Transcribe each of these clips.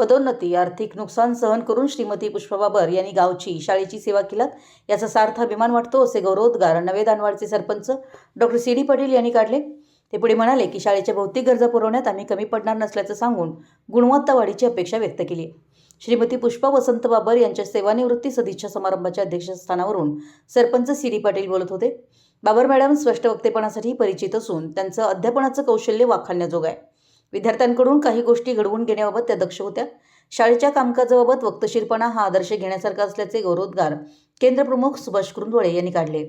पदोन्नती आर्थिक नुकसान सहन करून श्रीमती पुष्पा बाबर यांनी गावची शाळेची सेवा केलात. याचा सार्थ अभिमान वाटतो असे गौरवोद्गार नवे दानवाडचे sarpanch doctor C. D. Patil यांनी काढले. ते पुढे म्हणाले की शाळेच्या भौतिक गरजा पुरवण्यात आम्ही कमी पडणार नसल्याचं सांगून गुणवत्ता वाढीची अपेक्षा व्यक्त केली श्रीमती पुष्पा वसंत बाबर यांच्या सेवानिवृत्ती सदिच्छा समारंभाच्या अध्यक्षस्थानावरून सरपंच सी. डी. पाटील बोलत होते. बाबर मॅडम स्पष्ट वक्तेपणासाठी परिचित असून त्यांचं अध्यापनाचं कौशल्य वाखाणण्याजोग आहे. विद्यार्थ्यांकडून काही गोष्टी घडवून घेण्याबाबत त्या दक्ष होत्या. शाळेच्या कामकाजाबाबत वक्तशीरपणा हा आदर्श घेण्यासारखा असल्याचे गौरवोद्गार केंद्रप्रमुख सुभाष कुरुंदवळे यांनी काढले.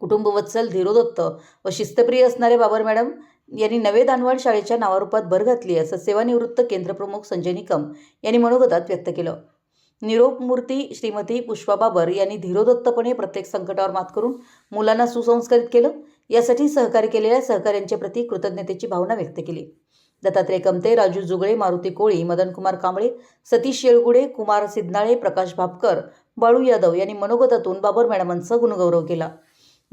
कुटुंबवत्सल धीरोदत्त व शिस्तप्रिय असणारे बाबर मॅडम यांनी नवे दानवाड शाळेच्या नावारूपात भर घातली असं सेवानिवृत्त केंद्रप्रमुख संजय निकम यांनी मनोगतात व्यक्त केलं. निरोप मूर्ती श्रीमती पुष्पा बाबर यांनी धीरोदत्तपणे प्रत्येक संकटावर मात करून मुलांना सुसंस्कारित केलं. यासाठी सहकार्य केलेल्या सहकाऱ्यांच्या प्रती कृतज्ञतेची भावना व्यक्त केली. दत्तात्रय कमते राजू जुगळे मारुती कोळी मदनकुमार कांबळे सतीश येळगुडे कुमार सिद्धनाळे प्रकाश भापकर बाळू यादव यांनी मनोगतातून बाबर मॅडमांचा गुणगौरव केला.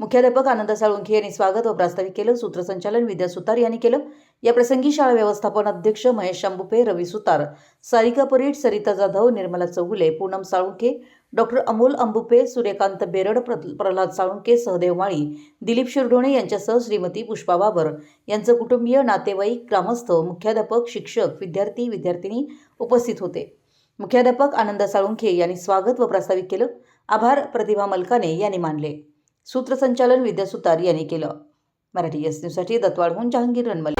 मुख्याध्यापक आनंद साळुंखे यांनी स्वागत व प्रास्ताविक केलं. सूत्रसंचालन विद्या सुतार यांनी केलं. या प्रसंगी शाळा व्यवस्थापन अध्यक्ष महेश शंभुपे रवी सुतार सारिका परीट सरिता जाधव निर्मला चौगुले पूनम साळुंखे डॉक्टर अमोल अंबुपे सूर्यकांत बेरड प्रल्हाद साळुंके सहदेव माळी दिलीप शिरढोणे यांच्यासह श्रीमती पुष्पा बाबर यांचं कुटुंबीय नातेवाईक ग्रामस्थ मुख्याध्यापक शिक्षक विद्यार्थी विद्यार्थिनी उपस्थित होते. मुख्याध्यापक आनंद साळुंखे यांनी स्वागत व प्रास्ताविक केलं. आभार प्रतिभा मलकाने यांनी मानले. सूत्रसंचालन विद्या सुतार यांनी केलं. मराठी एस न्यूजसाठी दत्तवाडहून जहांगीर रनमल.